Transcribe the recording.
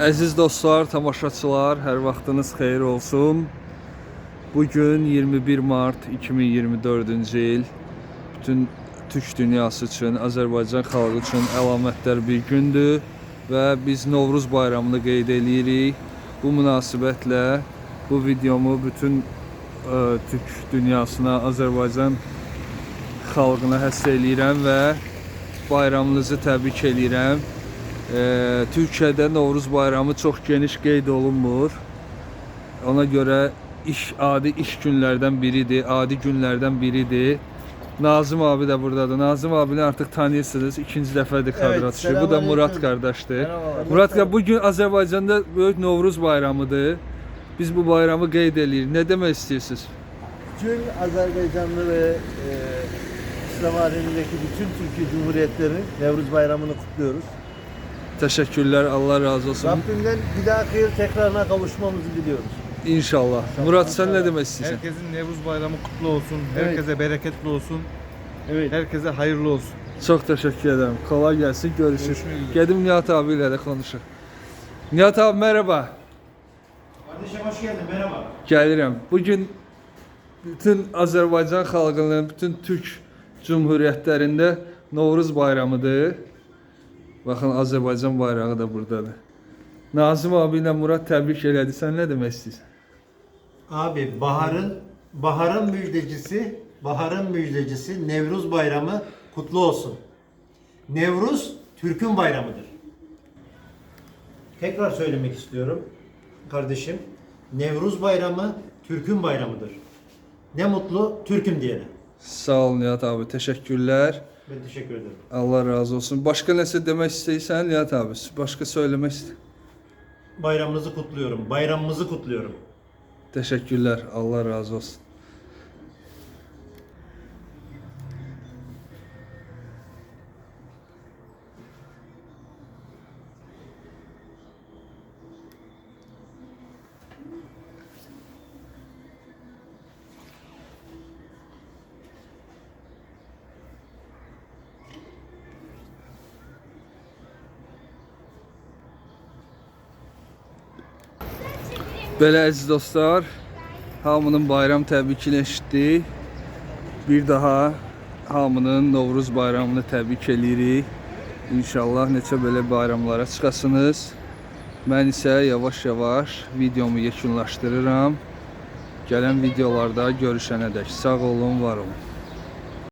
Əziz dostlar, tamaşaçılar, hər vaxtınız xeyir olsun. Bugün 21 mart 2024-cü il bütün Türk dünyası üçün, Azərbaycan xalqı üçün əlamətdar bir gündür və biz Novruz bayramını qeyd edirik. Bu münasibətlə bu videomu bütün ə, Türk dünyasına, Azərbaycan xalqına həsr eləyirəm və bayramınızı təbrik eləyirəm. Ee, Türkiye'de Novruz Bayramı çok geniş qeyd olunmur. Ona göre iş adi iş günlerden biridir, adi günlerden biridir. Nazım abi de buradadır. Nazım abini artık tanıyırsınız. İkinci dəfədir kadra Evet. Bu da Murat. Merhabalar. Murat kardeş bugün Azerbaycan'da büyük Novruz Bayramıdır. Biz bu bayramı qeyd edirik. Ne demek istiyorsunuz? Tüm Azerbaycanlı ve e, İslam alemindeki bütün Türkiye Cumhuriyetleri Nevruz Bayramı'nı kutluyoruz. Teşekkürler. Allah razı olsun. Rabbimden bir dahaki yıl tekrarına kavuşmamızı diliyoruz. İnşallah. Murat sen ne demek istiyorsun? Herkesin Nevruz Bayramı kutlu olsun. Evet. Herkese bereketli olsun. Evet. Herkese hayırlı olsun. Çok teşekkür ederim. Kolay gelsin. Görüşürüz. Görüşmek üzere. Gedim Nihat abiyle de konuşur. Nihat abi merhaba. Kardeşim hoş geldin. Merhaba. Gəlirəm. Bugün bütün Azərbaycan xalqının, bütün Türk cümhuriyyətlərində Novruz bayramıdır. Baxın Azərbaycan bayrağı da buradadır. Nazım abi ilə Murad təbrik elədi. Sən nə demək istəyirsən? Abi baharın baharın müjdecisi, baharın müjdecisi Nevruz Bayramı kutlu olsun. Nevruz Türk'ün bayramıdır. Tekrar söylemek istiyorum kardeşim. Nevruz Bayramı Türk'ün bayramıdır. Ne mutlu Türk'üm diyene. Sağ ol Nihat abi. Təşəkkürlər. Ben teşekkür ederim. Allah razı olsun. Başqa nəsə demək istəyirsən Nihat abi? Başqa söyləmək istəyirsən? Bayramınızı kutluyorum. Bayramımızı kutluyorum. Teşekkürler. Allah razı olsun. Belə əziz dostlar, hamının bayram təbrikini eşitdik. Bir daha hamının Novruz bayramını təbrik eləyirik. İnşallah neçə belə bayramlara çıxasınız. Mən isə yavaş-yavaş videomu yekunlaşdırıram. Gələn videolarda görüşənədək sağ olun, var olun.